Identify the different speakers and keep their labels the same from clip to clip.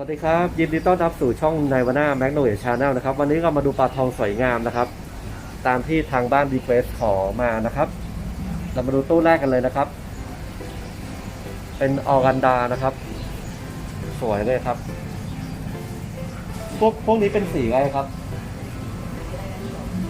Speaker 1: วัสดีครับ ยินดีต้อนรับสู่ช่องในวาน่าแมกโนเอชาแนลนะครับ วันนี้เรามาดูปลาทองสวยงามนะครับ ตามที่ทางบ้านรีเควสขอมานะครับ เรามาดูตู้แรกกันเลยนะครับ เป็นออกันดานะครับ สวยเลยครับ พวกพวกนี้เป็นสีอะไรครับ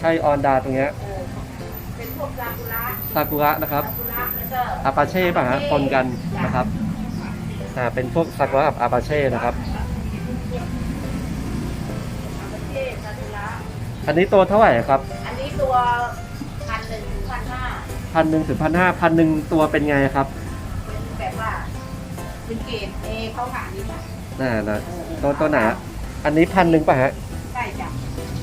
Speaker 1: ใช่ออนดาตรงเนี้ย
Speaker 2: เป็นพวกซากุระ
Speaker 1: ซากุระนะครับอาปาเช่ป่ะฮะปนกันนะครับอ่าเป็นพวกซากุระกับอาปาเช่นะครับ
Speaker 2: อั
Speaker 1: นนี้ตัวเท่าไหร่ครับ
Speaker 2: อันนี้ตัวพันหนึ่งถึงพันห้า
Speaker 1: พันหนึ่งถึงพันห้าพันหนึ่งตัวเป็นไงครับ
Speaker 2: เป็นแบบว่าเป็นเกรดเอเขาหานี่จ้ะ
Speaker 1: น่านะตัวตัวไหนอะอันนี้พันหนึ่งป่ะฮะ
Speaker 2: ใช่จ้ะ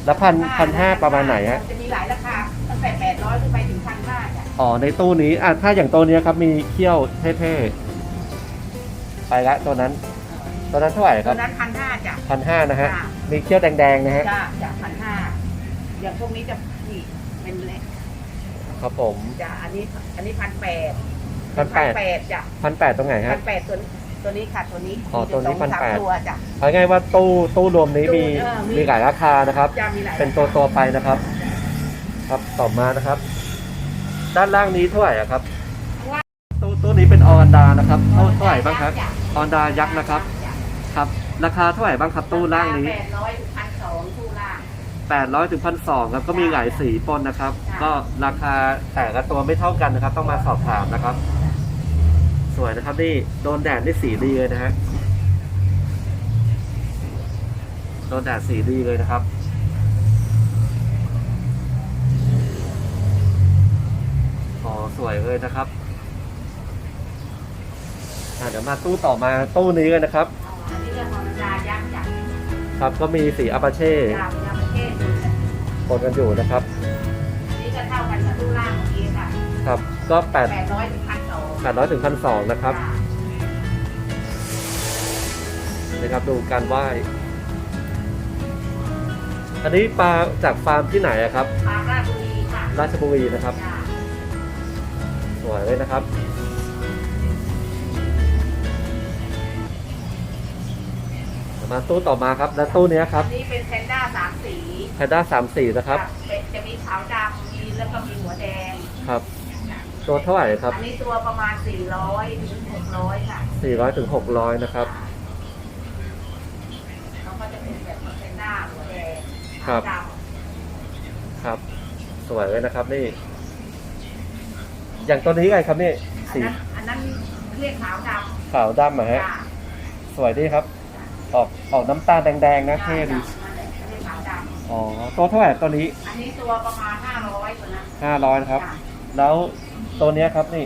Speaker 1: แล้วพันพันห้าประมาณไหนฮะ
Speaker 2: จะมีหลายราคาตั้งแต่แปดร้อยขึ้นไปถึงพันห้าจ้ะ
Speaker 1: อ๋อในตู้นี้อะถ้าอย่างตัวเนี้ยครับมีเขี้ยวเท่ๆไปละตัวนั้นตัวนั้นเท่าไหร่ค
Speaker 2: ตั
Speaker 1: รั
Speaker 2: ว
Speaker 1: บ
Speaker 2: นั้นพันห้าจ้ะ
Speaker 1: พันห้านะฮะ
Speaker 2: จ้ะ
Speaker 1: มีเขี้ยวแดงๆนะฮะ
Speaker 2: จ้ะจ้ะพันห้า อย่างพวกนี้จะนี่เป็นเล็ก
Speaker 1: ครับผม
Speaker 2: จ้ะอันนี้ อันนี้พันแปด
Speaker 1: พันแปด
Speaker 2: แปดจ้ะ
Speaker 1: พันแปดตรงไหน
Speaker 2: พั
Speaker 1: ฮะ
Speaker 2: นแปดตัวตัวนี้ค่ะตัวนี้
Speaker 1: อ๋อตัวนี้
Speaker 2: มีอยู่สองสาม
Speaker 1: 1,800
Speaker 2: ตัวจ้ะ
Speaker 1: เอาง่ายว่าตู้ตู้รวมนี้มี
Speaker 2: ตู้เออมี
Speaker 1: มีหลายราคานะครับ
Speaker 2: จะมีหลาย
Speaker 1: เป็นตัวตัวๆไปนะครับ ครับต่อมานะครับ ด้านล่างนี้เท่าไหร่อะครับตู้ตู้นี้เป็นออนดานะครับเท่าเท่าไหร่บ้างครับออนดายักษ์นะครับ ครับ ราคาเท่าไหร่บ้างครับตู้ล่างนี้
Speaker 2: แปดร้อยถึงพันสองตู้ล่าง
Speaker 1: 800ถึงพันสองครับก็มีหลายสีปนนะครับ
Speaker 2: ค่ะ
Speaker 1: ก็ราคาแต่ละตัวไม่เท่ากันนะครับ ต้องมาสอบถามนะครับ สวยนะครับนี่โดนแดดได้สีดีเลยนะฮะโดนแดดสีดีเลยนะครับอ๋อสวยเลยนะครับอะเดี๋ยวมาตู้ต่อมาตู้นี้กันนะครับ
Speaker 2: อันนี้เรียกว่าดายักษ์จ้ะ
Speaker 1: ครับก็มีสีอาปาเช่ นกันอยู่นะครับ
Speaker 2: อันนี้ก็เท่ากันกับตู้ล่างเมื่อกี้ค่ะ
Speaker 1: ครับ ก็แปด
Speaker 2: แปดร้อยถึงพันสอง
Speaker 1: แปดร้อยถึงพันสองนะครับนะครับดูการไหว้อันนี้ปลาจากฟาร์มที่ไหนอะครับ
Speaker 2: ปลาราชบุรีค่ะ
Speaker 1: ราชบุรีนะครับ
Speaker 2: จ้ะ
Speaker 1: สวยเลยนะครับ มาตู้ต่อมาครับ และตู้เนี้ยครับ
Speaker 2: อันนี้เป็นแพนด้าสามสี
Speaker 1: แพนด้าสามสี่นะครับ
Speaker 2: จ้เป็นจะมีขาวดำมีแล้วก็มีหัวแดง
Speaker 1: ครับ ตัวเท่าไหร่ครับ
Speaker 2: อันนี้ตัวประมาณสี่ร้อยถึงหกร้อยค่ะ
Speaker 1: สี่ร้อยถึงหกร้อยนะครับ
Speaker 2: เขาก็จะเป็นแบบแพนด้าหัวแดง
Speaker 1: ครับ
Speaker 2: ขาวด
Speaker 1: ครับ สวยเลยนะครับนี่ อย่างตัวนี้ไงครับนี่ำ
Speaker 2: อัน
Speaker 1: สี
Speaker 2: นั้นอันนั้นเรียกขาวด
Speaker 1: ขาวดำอะำฮะ
Speaker 2: จ้ะ
Speaker 1: สวยดีครับ ออกออกน้ำตาลแดงๆนะเท่ดี
Speaker 2: นั่นแหละเรียกขาวดำ
Speaker 1: อ๋อตัวเท่าไหร่ตัวนี้
Speaker 2: อันนี้ตัวประมาณห้าร้อยตัวนั้น
Speaker 1: ห้าร้อยนะครับ
Speaker 2: จ้ะ
Speaker 1: แล้วตัวเนี้ยครับนี่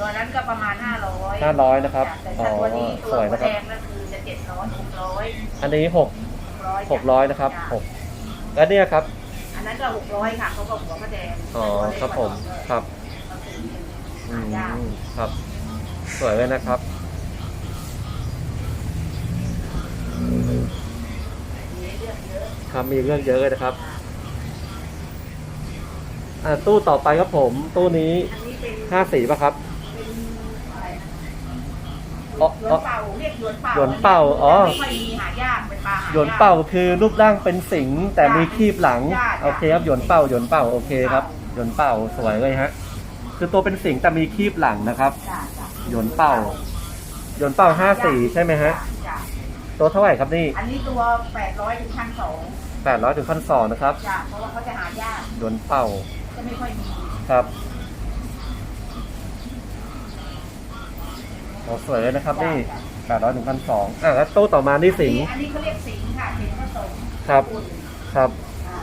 Speaker 2: ตัวนั้นก็ประมาณห้าร้อย
Speaker 1: 500นะครับ
Speaker 2: แต่ถ้าตัวนี้
Speaker 1: อ๋อ
Speaker 2: ตัว
Speaker 1: สวย
Speaker 2: หัว
Speaker 1: นะครับ
Speaker 2: แดงก็คือจะเจ็ดร้อยหกร้อย
Speaker 1: อันนี้หก
Speaker 2: ร้อย
Speaker 1: หกร้อยนะครับ
Speaker 2: จ้
Speaker 1: หกแล้วเนี่ยครับ
Speaker 2: อันนั้นก็หกร้อยค่ะเขาก็หัวพระแดง
Speaker 1: อ๋อครับผมครับ
Speaker 2: ก็คือ
Speaker 1: อื
Speaker 2: หายาก
Speaker 1: มครับ สวยเลยนะครับ
Speaker 2: มีเลื อกเยอะ
Speaker 1: ครับ มีเรื่องเยอะเลยนะครับอ่าตู้ต่อไปครับผม ตู้นี้
Speaker 2: อันนี้เป็น
Speaker 1: ห้าสีป่ะครับ
Speaker 2: เป็นอะไรนะ
Speaker 1: อ๋อ
Speaker 2: หยวนเป่าเรียกหยวนเป่า
Speaker 1: หยวนเป่าอ๋อ
Speaker 2: ไม่ค่อยมีหายากเป็นปลาหายาก
Speaker 1: หยวนเป่าคือรูปร่างเป็นสิงห์แต่มีคีบหลัง
Speaker 2: จ้ะ
Speaker 1: โอเคครับหยวนเป่าหยวนเป่าโอเคครับหยวนเป่าสวยเลยฮะ คือตัวเป็นสิงห์แต่มีคีบหลังนะครับ
Speaker 2: จ้ะจ้ะ
Speaker 1: หยวนเป่าหยวนเป่าห้าสี่ใช่ไหมฮะ
Speaker 2: จ้ะ
Speaker 1: ตัวเท่าไหร่ครับนี่
Speaker 2: อันนี้ตัวแปดร้อยถึงพันสอง
Speaker 1: แปดร้อยถึงพันสองนะครับ
Speaker 2: จ้ะเพราะว่าเขาจะหายาก
Speaker 1: หยวนเป่า
Speaker 2: จะไม่ค่อยมี
Speaker 1: ครับโอ้สวยเลยนะครับนี่แปดร้อยถึงพันสองอะแล้วตู้ต่อมานี่สิงห์
Speaker 2: อันนี้เขาเรียกสิงห์ค่ะสิงห์ผสม
Speaker 1: ครับ
Speaker 2: อุ่น
Speaker 1: ครับ
Speaker 2: อ่า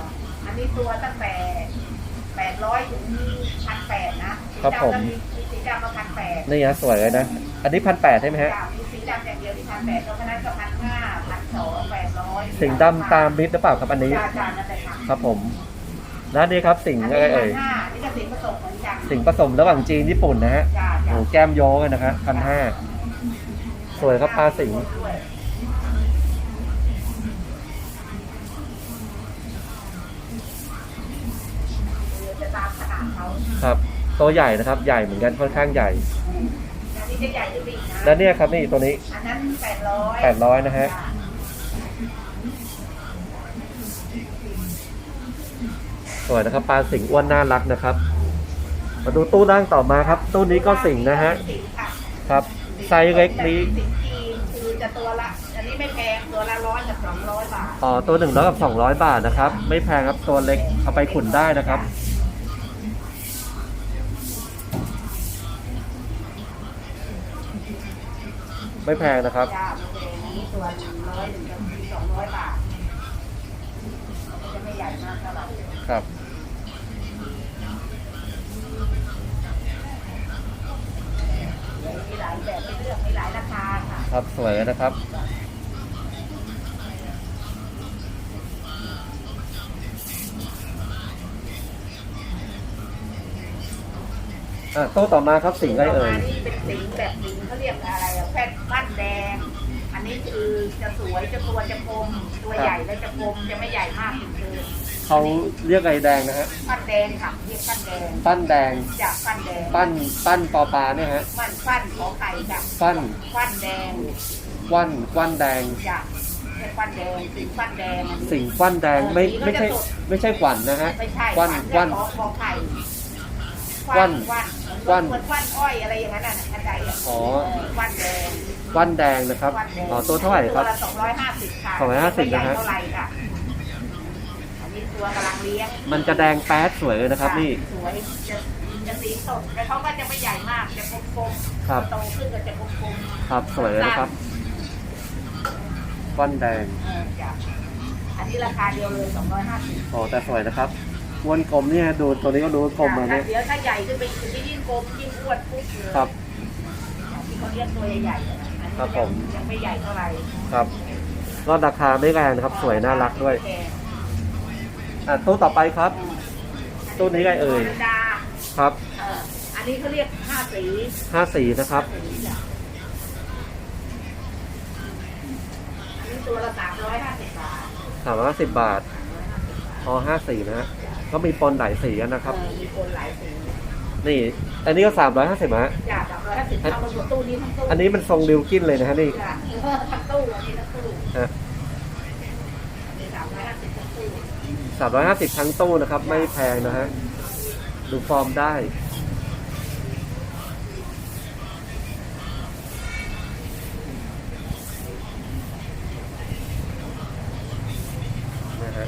Speaker 2: อันนี้ตัวตั้งแต่แปดร้อยถึงพันแปดนะครับ
Speaker 1: ผม
Speaker 2: สีดำก็พันแปด
Speaker 1: นี่ฮะสวยเลยนะ อันนี้พันแปดใช่ไหมฮะ
Speaker 2: มีสีดำอย่างเดียวที่พันแปดเพราะฉะนั้นก็พันห้าพันสองแปดร้อย
Speaker 1: สิงห์ดำตามมิดหรือเปล่าครับอันนี้
Speaker 2: จานจานนั่นแหละค่ะ
Speaker 1: ครับผมแล้วนี่ครับสิงห์อะไรเอ่ย
Speaker 2: พันห้านี่ก็สิงห์ผสมเหมือนกัน
Speaker 1: สิงห์ผสมระหว่างจีนญี่ปุ่นนะฮะ
Speaker 2: จ้า
Speaker 1: โอ้
Speaker 2: จ้า
Speaker 1: แก้มโยกันนะฮะพันห้าสวยครับปลาสิงห์
Speaker 2: ด้วยเดี๋ยวจะตามขนาดเขา
Speaker 1: ครับตัวใหญ่นะครับ ใหญ่เหมือนกันค่อนข้างใหญ่
Speaker 2: อันนี้จะใหญ่หรือบิ๊กนะ
Speaker 1: แล้วเนี่ยครับนี่ตัวนี้
Speaker 2: อันนั้นแปดร้อย
Speaker 1: แปดร้อยนะฮะ สวยนะครับปลาสิงห์อ้วนน่ารักนะครับ มาดูตู้ล่างต่อมาครับ ตู้นี้ก็สิงห์นะฮะ
Speaker 2: สิงห์ค่ะ
Speaker 1: ครับไซส์เล็กนี้
Speaker 2: สิงห์จีนคือจะตัวละ อันนี้ไม่แพงตัวละร้อยกับสองร้อยบาท
Speaker 1: อ๋อตัวหนึ่งร้อยกับสองร้อยบาทนะครับ ไม่แพงครับตัวเล็กเอาไปขุนได้นะครับ ไม่แพงนะครับ
Speaker 2: จ้าโอเคนี้ตัวหนึ่งร้อยหนึ่งกับสองร้อยบาทจะไม่ใหญ่มากเท่าไหร่
Speaker 1: ครับ
Speaker 2: มีหลายแบบให้เลือกมีหลายราคาค่ะ
Speaker 1: ครับสวยนะครับ อะโต๊ะต่อมาครับสิ่งไรเอ่ย
Speaker 2: นนี้เป็นสิงห์แบบสิงห์เขาเรียกอะไรอะแพทย์บ้านแดง อันนี้คือจะสวยจะตัวจะกลมตัวใหญ่และจะกลมจะไม่ใหญ่มากจนเกิน
Speaker 1: เขาเรียกไอแดงนะฮะ
Speaker 2: ปั้นแดงค่ะเรียกปั้นแดง
Speaker 1: ปั้นแดง
Speaker 2: จากปั้นแดง
Speaker 1: ปั้นปั้นปอปลาเนี่ยฮะ
Speaker 2: ปั้นปั้นของไข่จาก
Speaker 1: ปั้น
Speaker 2: ปั้นแดง
Speaker 1: วันวันแดง
Speaker 2: จากเรียกปั้นแดงสิงห์ปั้นแดง
Speaker 1: สิ่งฟันแดงไม่ไม่ใช่ไม่ใช่ขวัญนะฮะ
Speaker 2: ไม่ใช่
Speaker 1: วัน
Speaker 2: ปั้
Speaker 1: วัน
Speaker 2: ของของไข่
Speaker 1: วัน
Speaker 2: วัน
Speaker 1: วัน
Speaker 2: เหมือนปั้นอ้อยอะไรอย่างนั้นน่ะเข้าใจอะ
Speaker 1: อ๋อ
Speaker 2: เปั้นแดง
Speaker 1: วันแดงนะครับ
Speaker 2: ปั้นแดง
Speaker 1: อ๋อตัวเท่าไหร่ครับ
Speaker 2: ตัวละสองร้อยห้าสิบค่ะ
Speaker 1: 250นะฮะ
Speaker 2: เท่าไหร่ค่ะอันนี้ ตัวกำลังเลี้ยง
Speaker 1: มันจะแดงแป๊ดสวยเลยนะครับนี่
Speaker 2: สวยจะจะสีสดแต่เขาก็จะไม่ใหญ่มากจะกลมๆ
Speaker 1: ครับ
Speaker 2: โตขึ้นก็จะกลม
Speaker 1: ครับสวยเลยนะครับวันแดง
Speaker 2: ๆเออจ้ะอันนี้ราคาเดียวเลยสองร้อยห้าสิบ
Speaker 1: อ๋อแต่สวยนะครับวนกลมเนี่ยดูตัวนี้ก็ดูว่ากลมมาเนี่ย
Speaker 2: เดี๋ยวถ้าใหญ่ขึ้นไปอีกจะยิ่งกลมยิ่งอ้วนปุ๊บเลย
Speaker 1: ครับ
Speaker 2: ที่เขาเรียกตัวใหญ่ๆอะนะอันนี้
Speaker 1: ครับผม
Speaker 2: ยังไม่ใหญ่เท่าไหร่
Speaker 1: ครับก็ราคาไม่แรงนะครับ สวยน่ารักด้วย
Speaker 2: แพง
Speaker 1: อะตู้ต่อไปครับ ตู้นี้ไงเอ่ย
Speaker 2: ธรรมดา
Speaker 1: ครับ
Speaker 2: เอออันนี้เขาเรียกห้าสี
Speaker 1: ห้าสีนะครับ
Speaker 2: ห้าสีจ้ะอันนี้ตัวละสามร้อยห้าสิบบาท
Speaker 1: สามร้อยสิบบาทพอห้าสีนะฮะก็มีปนหลายสีกันนะครับ
Speaker 2: เออมีคนหลายสี
Speaker 1: นี่ อันนี้ก็สามร้อยห้าสิบฮะ
Speaker 2: จ้ะสามร้อยห้าสิบเข้ามาอยู่ตู้นี้ทั้งตู้
Speaker 1: อันนี้มันทรงดิวกินเลยนะฮะนี่
Speaker 2: จ้ะเออทั้งตู้อันนี้ทั้งตู้
Speaker 1: ฮะ
Speaker 2: 350 ทั้งตู้
Speaker 1: นะครับ ไม่แพงนะฮะ ดูฟอร์มได้ นะฮะ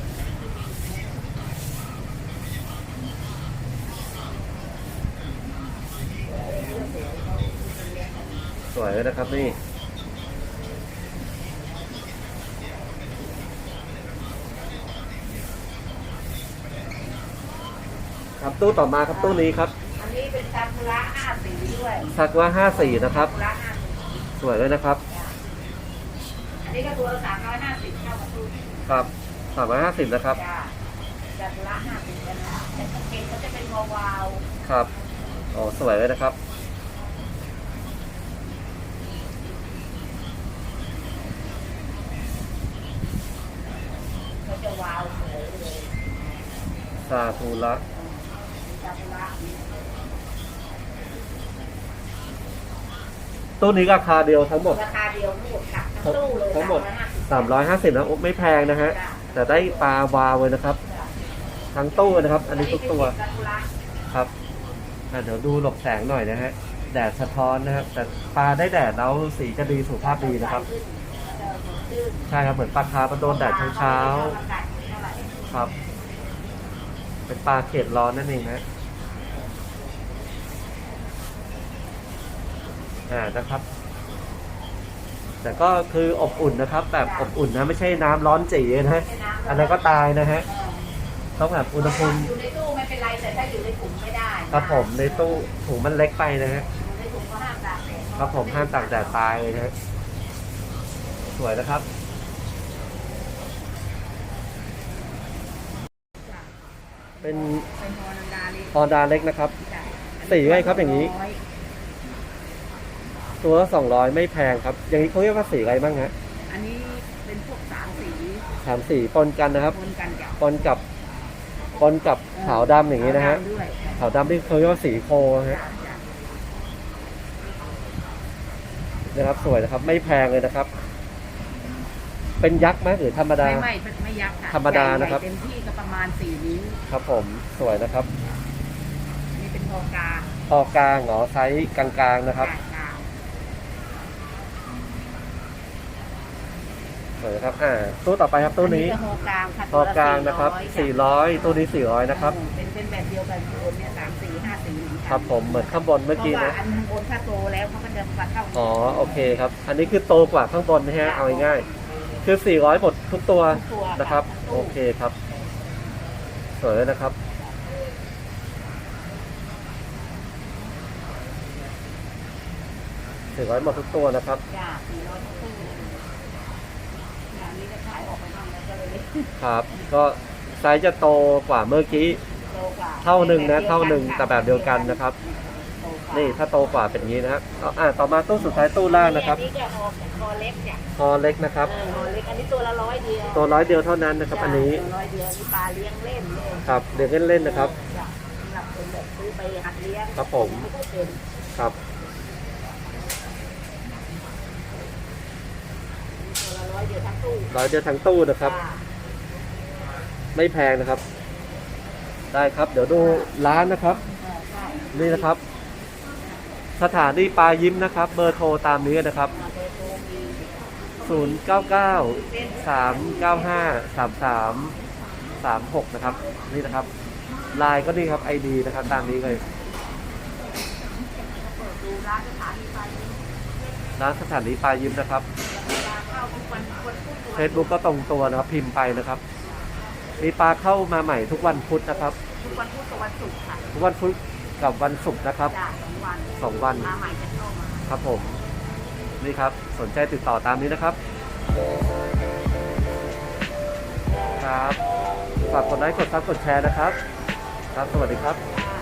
Speaker 1: สวยนะครับนี่ ครับตู้ต่อมาครับตู้นี้ครับ
Speaker 2: อันนี้เป็นซากุระห้าสีด้วย
Speaker 1: สักว่าห้าสี่นะครับ
Speaker 2: ซากุระห้าสี
Speaker 1: สวยเลยนะครับ
Speaker 2: อันนี้ก็ตัวละสามร้อยห้าสิบเข้ากับตู้
Speaker 1: ครับสามร้อยห้าสิบนะครับ
Speaker 2: จ้ะซากุระห้าสีกันนะแต่กางเกงเขาจะเป็นวาว
Speaker 1: ครับอ๋อสวยเลยนะครับ
Speaker 2: ๆเขาจะวาวสวยเลย
Speaker 1: ซาทูระ
Speaker 2: ซากุระ
Speaker 1: ตู้นี้ราคาเดียวทั้งหมด
Speaker 2: ราคาเดียวทั้งหมดค่ะทั้งตู้เลย
Speaker 1: ทั้งหมด
Speaker 2: สามร้อยห้าสิบ
Speaker 1: 350นะโอ้ไม่แพงนะฮะ แต่ได้ปลาวาวเลยนะครับ ทั้งตู้นะครับ อันนี้ทุกตัว
Speaker 2: ซากุระ
Speaker 1: ครับอะเดี๋ยวดูหลบแสงหน่อยนะฮะ แดดสะท้อนนะครับแต่ปลาได้แดดแล้วสีจะดีสุขภาพดีนะครับ ใช่ครับเหมือนปลาคาร์ฟมันโดนแดดเช้าๆครับ เป็นปลาเขตร้อนนั่นเองนะ อ่านะครับ แต่ก็คืออบอุ่นนะครับ แบบอบอุ่นนะไม่ใช่น้ำร้อนจีนะฮะอันนั้นก็ตายนะฮะต้องแบบอุณหภูมิ
Speaker 2: อยู่ในตู้ไม่เป็นไรแต่ถ้าอยู่ในถุงไม่ได้
Speaker 1: ครับผมในตู้ถุงมันเล็กไปนะฮะ
Speaker 2: ในถุงก็ห้ามตากแดด
Speaker 1: ครับผมห้ามตากแดดตายเลยนะฮะสวยนะครับ เป็น
Speaker 2: เป็นฮอนันดาเลย
Speaker 1: ฮอนดาเล็กนะครับ สีไงครับอย่างนี้
Speaker 2: ร้
Speaker 1: ตัวละสองร้อยไม่แพงครับ อย่างนี้เขาเรียกว่าสีอะไรบ้างฮะ
Speaker 2: อันนี้เป็นพวกสามสี
Speaker 1: สามสีปนกันนะครับ
Speaker 2: ปนกันกับ
Speaker 1: ปนกับปนกับขาวดำอย่างนี้นะฮะ
Speaker 2: ขวดำด้วย
Speaker 1: ขาวดำที่เขาเรียกว่าสีโคนะฮะ
Speaker 2: จ้ะจ้ะ
Speaker 1: นะครับสวยนะครับ ไม่แพงเลยนะครับไปเป็นยักษ์ไหมหรือธรรมดา
Speaker 2: ไม่ไม่ไม่ยักษ์ค่ะ
Speaker 1: ธรรมดานะครับ
Speaker 2: ใหญ่ๆเต็มที่ก็ประมาณสี่นิ้ว
Speaker 1: ครับ ผมสวยนะครับ
Speaker 2: นี่เป็นโอกาส
Speaker 1: พอกลางเหรอไซส์กลางๆนะครับ
Speaker 2: กลาง
Speaker 1: สวยนะครับอ่าตู้ต่อไปครับ
Speaker 2: ๆ
Speaker 1: ตู้นี้
Speaker 2: อัจะโอกลางค่ะ
Speaker 1: พอกลางนะครับ 400 ตู้นี้ 400 นะครับ
Speaker 2: เป็นเป็นแบบเดียวกันบนเนี่ยสามสี่ห้าสี่เหมือนกัน
Speaker 1: ครับผมเหมือนข้างบนเมื่อกี้
Speaker 2: เพราะ
Speaker 1: นะ
Speaker 2: ว่าอันข้างบนถ้าโตแล้วเขาก็จะมาเข้า
Speaker 1: อ๋อ โอเคครับ อันนี้คือโตกว่าข้างบนนะฮะ เอาง่ายๆคือ 400 หมดทุกตัว
Speaker 2: ทุกตัว
Speaker 1: นะครับ
Speaker 2: ทั้ง
Speaker 1: โอ
Speaker 2: ตู้
Speaker 1: เคครับ สวยเลยนะครับ 400 หมดทุกตัวนะครับ
Speaker 2: จ้าสี่ร้อยทั้งตู้อย่าง นี้จะขายออกไปบ้างแล้วก็เลย
Speaker 1: ครับ ก็ไซส์จะโตกว่าเมื่อกี้
Speaker 2: โตกว่า
Speaker 1: เท่าหนึ่งนะเท่าหนึ่งแต่แบบเดียวกันนะครับ
Speaker 2: โตกว่า
Speaker 1: นี่ถ้าโตกว่าเป็นอย่างนี้นะครับเอาอ่าต่อมาตู้สุดท้ายตู้ล่างนะครับ
Speaker 2: อันนี้จะคอคอเล็กเนี่ย
Speaker 1: คอเล็กนะครับ
Speaker 2: เออคอเล็กอันนี้ตัวละร้อยเดียว
Speaker 1: ตัวร้อยเดียวเท่านั้นนะครับ อันนี้
Speaker 2: ตัวร้อยเดียวนี่ปลาเลี้ยงเล่นเลย
Speaker 1: ครับเดี๋ยวเล่นๆนะครับ
Speaker 2: จ้ะสำหรับคนแบบซื้อไปหัดเลี้ยง
Speaker 1: ครับผม
Speaker 2: ไม่ได้เป็น
Speaker 1: ครับ
Speaker 2: ตัวละ ร้อยเดียวทั้งตู้
Speaker 1: ร้อยเดียวทั้งตู้นะครับ
Speaker 2: จ้ะ
Speaker 1: ไม่แพงนะครับ ได้ครับ เดี๋ยวดูร้านนะครับ
Speaker 2: เออใช่
Speaker 1: นี่นะครับ สถานีปลายิ้มนะครับ เบอร์โทรตามนี้นะครับ
Speaker 2: มาเบอร์โทรมี
Speaker 1: 099 395 33 36 นะครับ นี่นะครับไลน์ก็นี่ครับ ID นะครับ ตามนี้เลย
Speaker 2: เปิดดูร้านสถานีไฟ
Speaker 1: ร้านสถานีปลายิ้มนะครับ
Speaker 2: เวลาเข้าทุกวันวันพุธ
Speaker 1: เฟซบุ๊กก็ตรงตัวนะครับ พิมพ์ไปนะครับ มีปลาเข้ามาใหม่ทุกวันพุธนะครับ
Speaker 2: ทุกวันพุธกับวันศุกร์ค่ะ
Speaker 1: ทุกวันพุธกับวันศุกร์นะครับ
Speaker 2: จ้ะสองวัน
Speaker 1: สองวัน
Speaker 2: มาใหม่จะเข้ามา
Speaker 1: ครับผม นี่ครับสนใจติดต่อตามนี้นะครับ ครับฝากกดไลค์กดซับกดแชร์นะครับ ครับ สวัสดีครับ
Speaker 2: จ้ะ